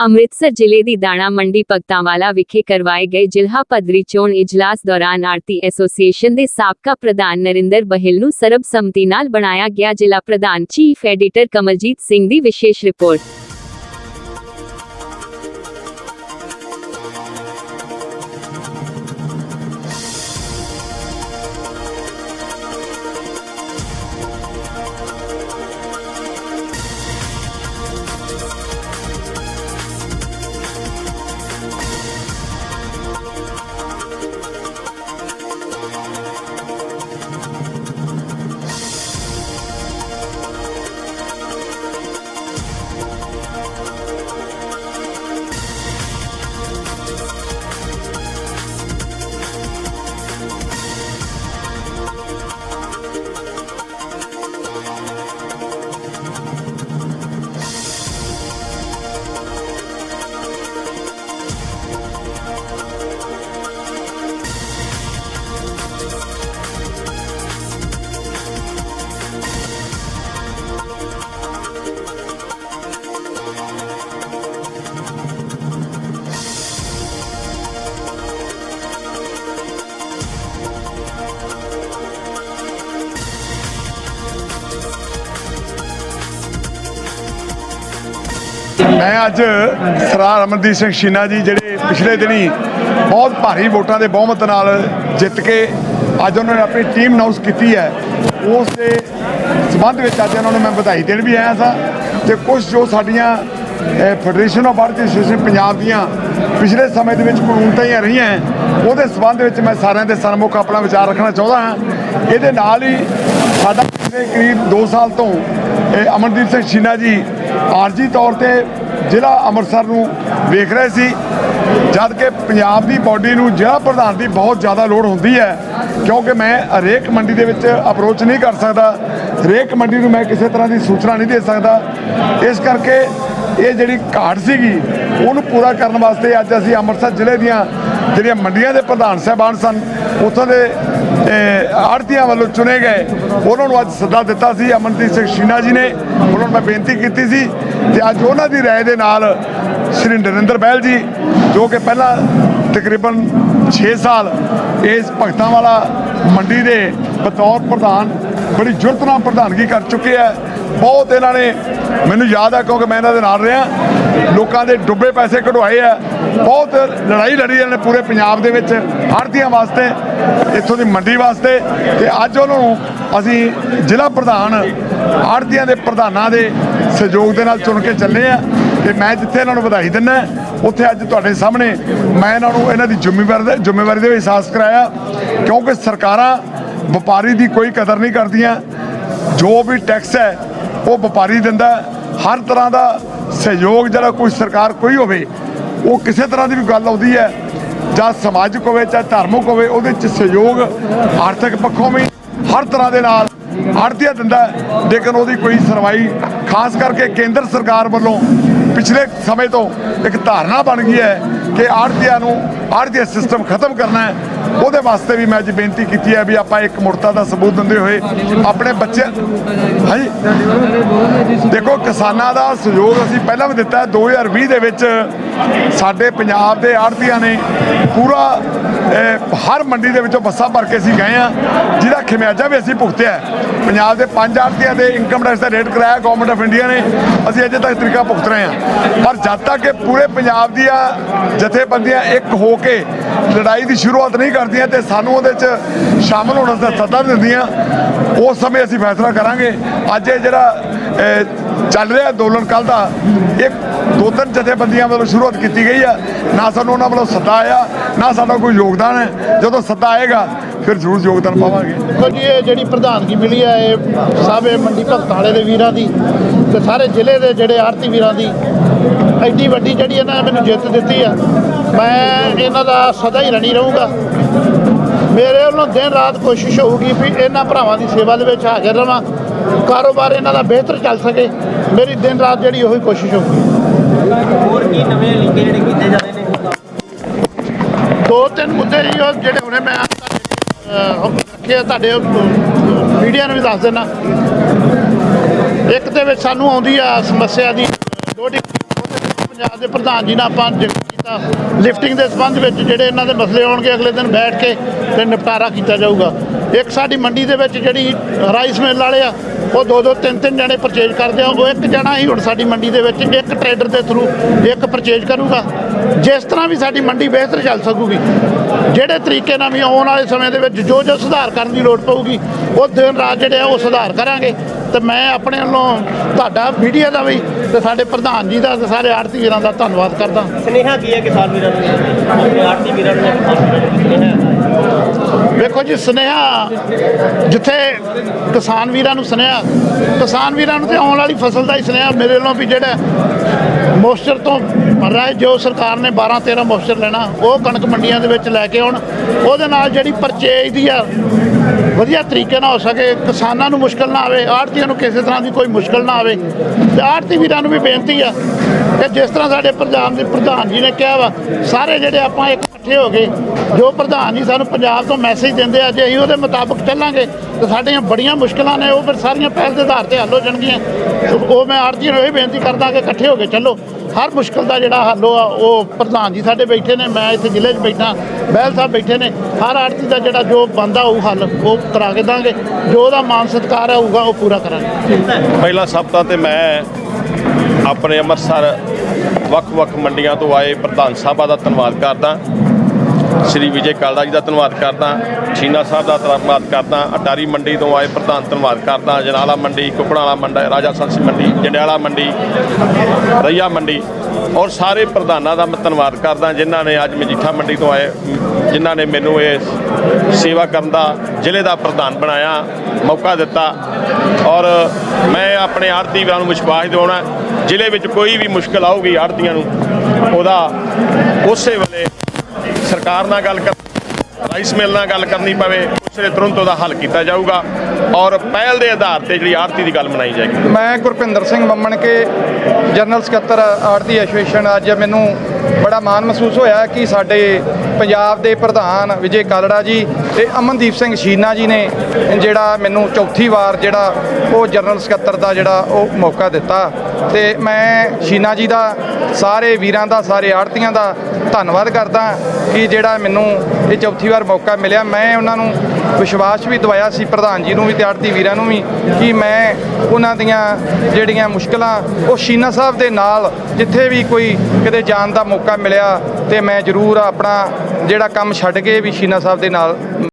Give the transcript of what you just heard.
ਅੰਮ੍ਰਿਤਸਰ ਜ਼ਿਲ੍ਹੇ ਦੀ ਦਾਣਾ ਮੰਡੀ ਭਗਤਾਂਵਾਲਾ ਵਿਖੇ ਕਰਵਾਏ ਗਏ ਜ਼ਿਲ੍ਹਾ ਪੱਧਰੀ ਚੋਣ ਇਜਲਾਸ ਦੌਰਾਨ ਆੜਤੀ ਐਸੋਸੀਏਸ਼ਨ ਦੇ ਸਾਬਕਾ ਪ੍ਰਧਾਨ ਨਰਿੰਦਰ ਬਹਿਲ ਨੂੰ ਸਰਬਸੰਮਤੀ ਨਾਲ ਬਣਾਇਆ ਗਿਆ ਜ਼ਿਲ੍ਹਾ ਪ੍ਰਧਾਨ ਚੀਫ ਐਡੀਟਰ ਕਮਲਜੀਤ ਸਿੰਘ ਦੀ ਵਿਸ਼ੇਸ਼ ਰਿਪੋਰਟ। ਮੈਂ ਅੱਜ ਸਰਦਾਰ ਅਮਰਦੀਪ ਸਿੰਘ ਸ਼ੀਨਾ ਜੀ ਜਿਹੜੇ ਪਿਛਲੇ ਦਿਨੀ ਬਹੁਤ ਭਾਰੀ ਵੋਟਾਂ ਦੇ ਬਹੁਮਤ ਨਾਲ ਜਿੱਤ ਕੇ ਅੱਜ ਉਹਨਾਂ ਨੇ ਆਪਣੀ ਟੀਮ ਅਨਾਉਂਸ ਕੀਤੀ ਹੈ, ਉਸ ਦੇ ਸਬੰਧ ਵਿੱਚ ਅੱਜ ਉਹਨਾਂ ਨੂੰ ਮੈਂ ਵਧਾਈ ਦੇਣ ਵੀ ਆਇਆ ਸਾਂ ਤੇ ਕੁਝ ਜੋ ਸਾਡੀਆਂ federation of Bharti association Punjab ਦੀਆਂ ਪਿਛਲੇ ਸਮੇਂ ਦੇ ਵਿੱਚ ਕਾਨੂੰਨਤਾਂ ਰਹੀਆਂ ਉਹਦੇ ਸਬੰਧ ਵਿੱਚ ਮੈਂ ਸਾਰਿਆਂ ਦੇ ਸਨਮੁਖ ਆਪਣਾ ਵਿਚਾਰ ਰੱਖਣਾ ਚਾਹੁੰਦਾ ਹਾਂ। ਇਹਦੇ ਨਾਲ ਹੀ ਸਾਡਾ ਪਿਛਲੇ ਕਰੀਬ 2 ਸਾਲ ਤੋਂ ਇਹ ਅਮਨਦੀਪ ਸਿੰਘ ਸ਼ੀਨਾ ਜੀ ਆਰਜੀ ਤੌਰ ਤੇ ਜ਼ਿਲ੍ਹਾ ਅੰਮ੍ਰਿਤਸਰ ਨੂੰ ਵੇਖ ਰਹੇ ਸੀ, ਜਦ ਕਿ ਪੰਜਾਬ ਦੀ ਬਾਡੀ ਨੂੰ ਜ਼ਿਲ੍ਹਾ ਪ੍ਰਧਾਨ ਦੀ ਬਹੁਤ ਜ਼ਿਆਦਾ ਲੋੜ ਹੁੰਦੀ ਹੈ, ਕਿਉਂਕਿ ਮੈਂ ਹਰੇਕ ਮੰਡੀ ਦੇ ਵਿੱਚ ਅਪਰੋਚ ਨਹੀਂ ਕਰ ਸਕਦਾ, ਹਰੇਕ ਮੰਡੀ ਨੂੰ ਮੈਂ ਕਿਸੇ ਤਰ੍ਹਾਂ ਦੀ ਸੂਚਨਾ ਨਹੀਂ ਦੇ ਸਕਦਾ। ਇਸ ਕਰਕੇ ਇਹ ਜਿਹੜੀ ਘਾਟ ਸੀਗੀ, ਉਹਨੂੰ ਪੂਰਾ ਕਰਨ ਵਾਸਤੇ ਅੱਜ ਅਸੀਂ ਅੰਮ੍ਰਿਤਸਰ ਜ਼ਿਲ੍ਹੇ ਦੀਆਂ ਜਿਹੜੀਆਂ ਮੰਡੀਆਂ ਦੇ ਪ੍ਰਧਾਨ ਸਾਹਿਬਾਨ ਸਨ ਉੱਥੋਂ ਦੇ ਆੜਤੀਆਂ ਵੱਲੋਂ ਚੁਣੇ ਗਏ। ਉਹਨਾਂ ਨੂੰ ਅੱਜ ਸੱਦਾ ਦਿੱਤਾ ਸੀ, ਅਮਨਦੀਪ ਸਿੰਘ ਸ਼ੀਨਾ ਜੀ ਨੇ। ਉਹਨਾਂ ਨੂੰ ਮੈਂ ਬੇਨਤੀ ਕੀਤੀ ਸੀ ਤੇ ਅੱਜ ਉਹਨਾਂ ਦੀ ਰਾਏ ਦੇ ਨਾਲ ਸ਼੍ਰੀ ਨਰਿੰਦਰ ਬਹਿਲ ਜੀ, ਜੋ ਕਿ ਪਹਿਲਾਂ ਤਕਰੀਬਨ 6 ਸਾਲ ਇਸ ਭਗਤਾਂ ਵਾਲਾ ਮੰਡੀ ਦੇ ਬਤੌਰ ਪ੍ਰਧਾਨ, ਬੜੀ ਜੁਰਤ ਨਾਲ ਪ੍ਰਧਾਨਗੀ ਕਰ ਚੁੱਕੇ ਆ। ਬਹੁਤ ਇਹਨਾਂ ਨੇ ਮੈਨੂੰ ਯਾਦ ਹੈ ਕਿਉਂਕਿ ਮੈਂ ਇਹਨਾਂ ਦੇ ਨਾਲ ਰਿਹਾ। ਲੋਕਾਂ ਦੇ ਡੁੱਬੇ ਪੈਸੇ ਕਢਵਾਏ ਆ। ਬਹੁਤ ਲੜਾਈ ਲੜੀ ਇਹਨਾਂ ਨੇ ਪੂਰੇ ਪੰਜਾਬ ਦੇ ਵਿੱਚ ਆੜਤੀਆਂ ਵਾਸਤੇ, ਇੱਥੋਂ ਦੀ ਮੰਡੀ ਵਾਸਤੇ। ਤੇ ਅੱਜ ਉਹਨਾਂ ਨੂੰ ਅਸੀਂ ਜ਼ਿਲ੍ਹਾ ਪ੍ਰਧਾਨ ਆੜਤੀਆਂ ਦੇ ਪ੍ਰਧਾਨਾਂ ਦੇ ਸਹਿਯੋਗ ਦੇ ਨਾਲ ਚੁਣ ਕੇ ਚੱਲੇ ਆ। ਤੇ ਮੈਂ ਜਿੱਥੇ ਇਹਨਾਂ ਨੂੰ ਵਧਾਈ ਦਿੰਦਾ, ਉੱਥੇ ਅੱਜ ਤੁਹਾਡੇ ਸਾਹਮਣੇ ਮੈਂ ਇਹਨਾਂ ਨੂੰ ਇਹਨਾਂ ਦੀ ਜ਼ਿੰਮੇਵਾਰੀ ਦੇ ਜ਼ਿੰਮੇਵਾਰੀ ਦੇ ਅਹਿਸਾਸ ਕਰਾਇਆ। ਕਿਉਂਕਿ ਸਰਕਾਰਾਂ ਵਪਾਰੀ ਦੀ ਕੋਈ ਕਦਰ ਨਹੀਂ ਕਰਦੀਆਂ। ਜੋ ਵੀ ਟੈਕਸ ਹੈ, ਉਹ ਵਪਾਰੀ ਦਿੰਦਾ। ਹਰ ਤਰ੍ਹਾਂ ਦਾ ਸਹਿਯੋਗ ਜਿਹੜਾ ਕੋਈ ਸਰਕਾਰ ਕੋਈ ਹੋਵੇ, ਉਹ ਕਿਸੇ ਤਰ੍ਹਾਂ ਦੀ ਵੀ ਗੱਲ ਆਉਂਦੀ ਹੈ, ਜਾਂ ਸਮਾਜਿਕ ਹੋਵੇ ਚਾਹੇ ਧਾਰਮਿਕ ਹੋਵੇ, ਉਹਦੇ ਚ ਸਹਿਯੋਗ ਆਰਥਿਕ ਪੱਖੋਂ ਵੀ ਹਰ ਤਰ੍ਹਾਂ ਦੇ ਨਾਲ ਆੜਤੀਆ ਦਿੰਦਾ ਲੇਕਿਨ ਉਹਦੀ ਕੋਈ ਸੁਣਵਾਈ ਖਾਸ ਕਰਕੇ ਕੇਂਦਰ ਸਰਕਾਰ ਵੱਲੋਂ ਪਿਛਲੇ ਸਮੇਂ ਤੋਂ ਇੱਕ ਧਾਰਨਾ ਬਣ ਗਈ ਹੈ ਕਿ ਆੜਤੀਆਂ ਨੂੰ, ਆੜਤੀਆ ਸਿਸਟਮ ਖਤਮ ਕਰਨਾ ਹੈ। ਉਹਦੇ ਵਾਸਤੇ ਵੀ ਮੈਂ ਅੱਜ ਬੇਨਤੀ ਕੀਤੀ ਹੈ ਵੀ ਆਪਾਂ ਇੱਕ ਮੁਰਤਾ ਦਾ ਸਬੂਤ ਦਿੰਦੇ ਹੋਏ ਆਪਣੇ ਬੱਚੇ ਹਾਂਜੀ। ਦੇਖੋ ਕਿਸਾਨਾਂ ਦਾ ਸਹਿਯੋਗ ਅਸੀਂ ਪਹਿਲਾਂ ਵੀ ਦਿੱਤਾ ਹੈ 2020 ਦੇ ਵਿੱਚ ਸਾਡੇ ਪੰਜਾਬ ਦੇ ਆੜਤੀਆਂ ਨੇ ਪੂਰਾ ਹਰ ਮੰਡੀ ਦੇ ਵਿੱਚੋਂ ਬੱਸਾਂ ਭਰ ਕੇ ਅਸੀਂ ਗਏ ਆ ਜਿਹਦਾ ਖਿਮਿਆਜਾ ਵੀ ਅਸੀਂ ਭੁਗਤਿਆ ਪੰਜਾਬ ਦੇ ਪੰਜ ਆੜਤੀਆਂ ਦੇ ਇਨਕਮ ਟੈਕਸ ਦਾ ਰੇਟ ਕਰਾਇਆ ਗਵਰਨਮੈਂਟ ਆਫ ਇੰਡੀਆ ਨੇ, ਅਸੀਂ ਅਜੇ ਤੱਕ ਤਰੀਕਾ ਭੁਗਤ ਰਹੇ ਹਾਂ। ਪਰ ਜਦ ਤੱਕ ਪੂਰੇ ਪੰਜਾਬ ਦੀਆਂ ਜਥੇਬੰਦੀਆਂ ਇੱਕ ਹੋ ਕੇ ਲੜਾਈ ਦੀ ਸ਼ੁਰੂਆਤ ਨਹੀਂ ਕਰਦੀਆਂ ਤੇ ਸਾਨੂੰ ਉਹਦੇ 'ਚ ਸ਼ਾਮਲ ਹੋਣ ਦਾ ਸੱਦਾ ਦਿੰਦੀਆਂ, ਉਸ ਸਮੇਂ ਅਸੀਂ ਫੈਸਲਾ ਕਰਾਂਗੇ। ਅੱਜ ਇਹ ਜਿਹੜਾ ਚੱਲ ਰਿਹਾ ਅੰਦੋਲਨ ਕੱਲ ਦਾ। ਇੱਕ ਦੋ ਤਿੰਨ ਜਥੇਬੰਦੀਆਂ ਵੱਲੋਂ ਸ਼ੁਰੂਆਤ ਕੀਤੀ ਗਈ ਆ। ਨਾ ਸਾਨੂੰ ਉਹਨਾਂ ਵੱਲੋਂ ਸੱਦਾ ਆਇਆ, ਨਾ ਸਾਡਾ ਕੋਈ ਯੋਗਦਾਨ ਹੈ। ਜਦੋਂ ਸੱਦਾ ਆਏਗਾ, ਫਿਰ ਜ਼ਰੂਰ ਯੋਗਦਾਨ ਪਾਵਾਂਗੇ। ਦੇਖੋ ਜੀ, ਇਹ ਜਿਹੜੀ ਪ੍ਰਧਾਨਗੀ ਮਿਲੀ ਹੈ ਇਹ ਸਭ ਮੰਡੀ ਭਗਤਾਂ ਦੇ ਵੀਰਾਂ ਦੀ ਤੇ ਸਾਰੇ ਜ਼ਿਲ੍ਹੇ ਦੇ ਜਿਹੜੇ ਆੜਤੀ ਵੀਰਾਂ ਦੀ ਐਡੀ ਵੱਡੀ ਜਿਹੜੀ ਇਹਨਾਂ ਨੇ ਮੈਨੂੰ ਜਿੱਤ ਦਿੱਤੀ ਆ। ਮੈਂ ਇਹਨਾਂ ਦਾ ਸਦਾ ਹੀ ਰਣੀ ਰਹੂੰਗਾ। ਮੇਰੇ ਵੱਲੋਂ ਦਿਨ ਰਾਤ ਕੋਸ਼ਿਸ਼ ਹੋਊਗੀ ਵੀ ਇਹਨਾਂ ਭਰਾਵਾਂ ਦੀ ਸੇਵਾ ਦੇ ਵਿੱਚ ਹਾਜ਼ਰ ਰਵਾਂ। ਕਾਰੋਬਾਰ ਇਹਨਾਂ ਦਾ ਬਿਹਤਰ ਚੱਲ ਸਕੇ। ਮੇਰੀ ਦਿਨ ਰਾਤ ਜਿਹੜੀ ਉਹੀ ਕੋਸ਼ਿਸ਼ ਹੋਊਗੀ। ਹੋਰ ਕੀ ਨਵੇਂ ਲਿੰਕੇ ਜਿਹੜੇ ਕੀਤੇ ਜਾ ਰਹੇ ਨੇ? ਦੋ ਤਿੰਨ ਮੁੱਦੇ ਜੀ ਉਹ ਜਿਹੜੇ ਹੁਣੇ ਮੈਂ ਰੱਖੇ ਤੁਹਾਡੇ ਮੀਡੀਆ ਨੂੰ ਵੀ ਦੱਸ ਦੇਣਾ ਇੱਕ ਦੇ ਵਿੱਚ ਸਾਨੂੰ ਆਉਂਦੀ ਆ ਸਮੱਸਿਆ ਦੀ ਦੋਡੀ ਪੰਜਾਬ ਦੇ ਪ੍ਰਧਾਨ ਜੀ ਨਾਲ ਆਪਾਂ ਕੀਤਾ। ਲਿਫਟਿੰਗ ਦੇ ਸੰਬੰਧ ਵਿੱਚ ਜਿਹੜੇ ਇਹਨਾਂ ਦੇ ਮਸਲੇ ਆਉਣਗੇ ਅਗਲੇ ਦਿਨ ਬੈਠ ਕੇ ਤੇ ਨਿਪਟਾਰਾ ਕੀਤਾ ਜਾਊਗਾ। ਇੱਕ ਸਾਡੀ ਮੰਡੀ ਦੇ ਵਿੱਚ ਜਿਹੜੀ ਰਾਈਸ ਮਿਲ ਵਾਲੇ ਆ ਉਹ ਦੋ ਦੋ ਤਿੰਨ ਤਿੰਨ ਜਣੇ ਪਰਚੇਜ ਕਰਦੇ ਆ, ਉਹ ਇੱਕ ਜਣਾ ਹੀ ਹੁਣ ਸਾਡੀ ਮੰਡੀ ਦੇ ਵਿੱਚ, ਇੱਕ ਟਰੇਡਰ ਦੇ ਥਰੂ ਇੱਕ ਪਰਚੇਜ ਕਰੂਗਾ। ਜਿਸ ਤਰ੍ਹਾਂ ਵੀ ਸਾਡੀ ਮੰਡੀ ਬਿਹਤਰ ਚੱਲ ਸਕੂਗੀ। ਜਿਹੜੇ ਤਰੀਕੇ ਨਾਲ ਵੀ ਆਉਣ ਵਾਲੇ ਸਮੇਂ ਦੇ ਵਿੱਚ ਜੋ ਜੋ ਸੁਧਾਰ ਕਰਨ ਦੀ ਲੋੜ ਪਊਗੀ, ਉਹ ਦਿਨ ਰਾਤ ਜਿਹੜੇ ਆ, ਉਹ ਸੁਧਾਰ ਕਰਾਂਗੇ। ਤੇ ਮੈਂ ਆਪਣੇ ਵੱਲੋਂ ਤੁਹਾਡਾ ਮੀਡੀਆ ਦਾ ਵੀ ਤੇ ਸਾਡੇ ਪ੍ਰਧਾਨ ਜੀ ਦਾ ਤੇ ਸਾਰੇ ਆੜਤੀ ਵੀਰਾਂ ਦਾ ਧੰਨਵਾਦ ਕਰਦਾ। ਸਨੇਹਾ ਕੀ ਹੈ ਕਿਸਾਨ ਵੀਰਾਂ ਨੂੰ? ਆਪਣੇ ਵੀਰਾਂ ਨੂੰ, ਕਿਸਾਨ ਵੀਰਾਂ ਨੂੰ ਵੇਖੋ ਜੀ, ਸੁਨੇਹਾ, ਜਿੱਥੇ ਕਿਸਾਨ ਵੀਰਾਂ ਨੂੰ ਸੁਨੇਹਾ, ਕਿਸਾਨ ਵੀਰਾਂ ਨੂੰ ਤੇ ਆਉਣ ਵਾਲੀ ਫਸਲ ਦਾ ਹੀ ਸੁਨੇਹਾ ਮੇਰੇ ਵੱਲੋਂ ਵੀ ਜਿਹੜਾ ਮੋਇਸਚਰ ਤੋਂ ਰਾਏ ਜੋ ਸਰਕਾਰ ਨੇ 12 13 ਮੋਇਸਚਰ ਲੈਣਾ, ਉਹ ਕਣਕ ਮੰਡੀਆਂ ਦੇ ਵਿੱਚ ਲੈ ਕੇ ਆਉਣ। ਉਹਦੇ ਨਾਲ ਜਿਹੜੀ ਪਰਚੇਜ ਦੀ ਆ, ਵਧੀਆ ਤਰੀਕੇ ਨਾਲ ਹੋ ਸਕੇ, ਕਿਸਾਨਾਂ ਨੂੰ ਮੁਸ਼ਕਲ ਨਾ ਆਵੇ ਆੜਤੀਆਂ ਨੂੰ ਕਿਸੇ ਤਰ੍ਹਾਂ ਦੀ ਕੋਈ ਮੁਸ਼ਕਲ ਨਾ ਆਵੇ। ਤੇ ਆੜਤੀ ਵੀਰਾਂ ਨੂੰ ਵੀ ਬੇਨਤੀ ਆ ਕਿ ਜਿਸ ਤਰ੍ਹਾਂ ਸਾਡੇ ਪੰਜਾਬ ਦੇ ਪ੍ਰਧਾਨ ਜੀ ਨੇ ਕਿਹਾ ਵਾ, ਸਾਰੇ ਜਿਹੜੇ ਆਪਾਂ ਇੱਕ ਇਕੱਠੇ ਹੋ ਗਏ ਜੋ ਪ੍ਰਧਾਨ ਜੀ ਸਾਨੂੰ ਪੰਜਾਬ ਤੋਂ ਮੈਸੇਜ ਦਿੰਦੇ ਆ, ਜੇ ਅਸੀਂ ਉਹਦੇ ਮੁਤਾਬਕ ਚੱਲਾਂਗੇ, ਤਾਂ ਸਾਡੀਆਂ ਬੜੀਆਂ ਮੁਸ਼ਕਲਾਂ ਨੇ, ਉਹ ਫਿਰ ਸਾਰੀਆਂ ਪਹਿਲ ਦੇ ਆਧਾਰ ਤੇ ਹੱਲ ਹੋ ਜਾਣਗੀਆਂ। ਉਹ ਮੈਂ ਆਰਜੀ ਨੂੰ ਇਹ ਬੇਨਤੀ ਕਰਦਾ ਕਿ ਇਕੱਠੇ ਹੋ ਕੇ ਚੱਲੋ। ਹਰ ਮੁਸ਼ਕਲ ਦਾ ਜਿਹੜਾ ਹੱਲ ਆ, ਉਹ ਪ੍ਰਧਾਨ ਜੀ ਸਾਡੇ ਬੈਠੇ ਨੇ, ਮੈਂ ਇੱਥੇ ਜ਼ਿਲ੍ਹੇ 'ਚ ਬੈਠਾ, ਬਹਿਲ ਸਾਹਿਬ ਬੈਠੇ ਨੇ, ਹਰ ਆੜਤੀ ਦਾ ਜਿਹੜਾ ਜੋ ਬੰਦਾ ਉਹ ਹੱਲ, ਉਹ ਕਰਾ ਕੇ ਦਾਂਗੇ। ਜੋ ਉਹਦਾ ਮਾਨ ਸਤਿਕਾਰ ਹੋਊਗਾ, ਉਹ ਪੂਰਾ ਕਰਾਂਗੇ। ਪਹਿਲਾ ਸਭ ਤੋਂ ਤੇ ਮੈਂ ਆਪਣੇ ਅੰਮ੍ਰਿਤਸਰ ਵੱਖ-ਵੱਖ ਮੰਡੀਆਂ ਤੋਂ ਆਏ ਪ੍ਰਧਾਨ ਸਾਹਿਬਾਂ ਦਾ ਧੰਨਵਾਦ ਕਰਦਾ। ਸ੍ਰੀ ਵਿਜੇ ਕਾਲੜਾ ਜੀ ਦਾ ਧੰਨਵਾਦ ਕਰਦਾ, ਛੀਨਾ ਸਾਹਿਬ ਦਾ ਧੰਨਵਾਦ ਕਰਦਾ, ਅਟਾਰੀ ਮੰਡੀ ਤੋਂ ਆਏ ਪ੍ਰਧਾਨ ਧੰਨਵਾਦ ਕਰਦਾ, ਜਨਾਲਾ ਮੰਡੀ, ਕੁਕੜਾਲਾ ਮੰਡੀ, ਰਾਜਾ ਸੰਸੀ ਮੰਡੀ, ਜੰਡਿਆਲਾ ਮੰਡੀ, ਰਈਆ ਮੰਡੀ, ਔਰ ਸਾਰੇ ਪ੍ਰਧਾਨਾਂ ਦਾ ਮੈਂ ਧੰਨਵਾਦ ਕਰਦਾ, ਜਿਨ੍ਹਾਂ ਨੇ ਅੱਜ ਮਜੀਠਾ ਮੰਡੀ ਤੋਂ ਆਏ, ਜਿਨ੍ਹਾਂ ਨੇ ਮੈਨੂੰ ਇਹ ਸੇਵਾ ਕਰਨ ਦਾ ਜ਼ਿਲ੍ਹੇ ਦਾ ਪ੍ਰਧਾਨ ਬਣਾਇਆ, ਮੌਕਾ ਦਿੱਤਾ, ਔਰ ਮੈਂ ਆਪਣੇ ਆੜਤੀ ਵੀਰਾਂ ਨੂੰ ਵਿਸ਼ਵਾਸ ਦਿਵਾਉਣਾ, ਜ਼ਿਲ੍ਹੇ ਵਿੱਚ ਕੋਈ ਵੀ ਮੁਸ਼ਕਲ ਆਊਗੀ ਆੜਤੀਆਂ ਨੂੰ, ਉਹਦਾ ਉਸੇ ਵੇਲੇ ਸਰਕਾਰ ਨਾਲ ਗੱਲ ਕਰ ਰਾਈਸ ਮਿਲ ਨਾਲ ਗੱਲ ਕਰਨੀ ਪਵੇ, ਉਸੇ ਤੁਰੰਤ ਉਹਦਾ ਹੱਲ ਕੀਤਾ ਜਾਊਗਾ ਔਰ ਪਹਿਲ ਦੇ ਆਧਾਰ ਤੇ ਜਿਹੜੀ ਆੜਤੀ ਦੀ ਗੱਲ ਮਨਾਈ ਜਾਏਗੀ। ਮੈਂ ਗੁਰਪਿੰਦਰ ਸਿੰਘ ਮੰਮਣ ਕੇ ਜਨਰਲ ਸਕੱਤਰ ਆਰਤੀ ਐਸੋਸੀਏਸ਼ਨ, ਅੱਜ ਮੈਨੂੰ ਬੜਾ ਮਾਣ ਮਹਿਸੂਸ ਹੋਇਆ ਕਿ ਸਾਡੇ ਪੰਜਾਬ ਦੇ ਪ੍ਰਧਾਨ ਵਿਜੇ ਕਾਲੜਾ ਜੀ ਤੇ ਅਮਨਦੀਪ ਸਿੰਘ ਸ਼ੀਨਾ ਜੀ ਨੇ ਜਿਹੜਾ ਮੈਨੂੰ ਚੌਥੀ ਵਾਰ ਜਿਹੜਾ ਉਹ ਜਨਰਲ ਸਕੱਤਰ ਦਾ ਜਿਹੜਾ ਉਹ ਮੌਕਾ ਦਿੱਤਾ। ਤੇ ਮੈਂ ਸ਼ੀਨਾ ਜੀ ਦਾ, ਸਾਰੇ ਵੀਰਾਂ ਦਾ, ਸਾਰੇ ਆੜਤੀਆਂ ਦਾ ਧੰਨਵਾਦ ਕਰਦਾ ਕਿ ਜਿਹੜਾ ਮੈਨੂੰ ਇਹ ਚੌਥੀ ਵਾਰ ਮੌਕਾ ਮਿਲਿਆ। ਮੈਂ ਉਹਨਾਂ ਨੂੰ ਵਿਸ਼ਵਾਸ ਵੀ ਦਵਾਇਆ ਸੀ, ਪ੍ਰਧਾਨ ਜੀ ਨੂੰ ਵੀ ਤੇ ਆੜਤੀ ਵੀਰਾਂ ਨੂੰ ਵੀ, ਕਿ ਮੈਂ ਉਹਨਾਂ ਦੀਆਂ ਜਿਹੜੀਆਂ ਮੁਸ਼ਕਲਾਂ, ਉਹ ਸ਼ੀਨਾ ਸਾਹਿਬ ਦੇ ਨਾਲ ਜਿੱਥੇ ਵੀ ਕੋਈ ਕਿਤੇ ਜਾਣ ਦਾ ਮੌਕਾ ਮਿਲਿਆ ਤੇ ਮੈਂ ਜ਼ਰੂਰ ਆਪਣਾ ਜਿਹੜਾ ਕੰਮ ਛੱਡ ਕੇ ਵੀ ਸ਼ੀਨਾ ਸਾਹਿਬ ਦੇ ਨਾਲ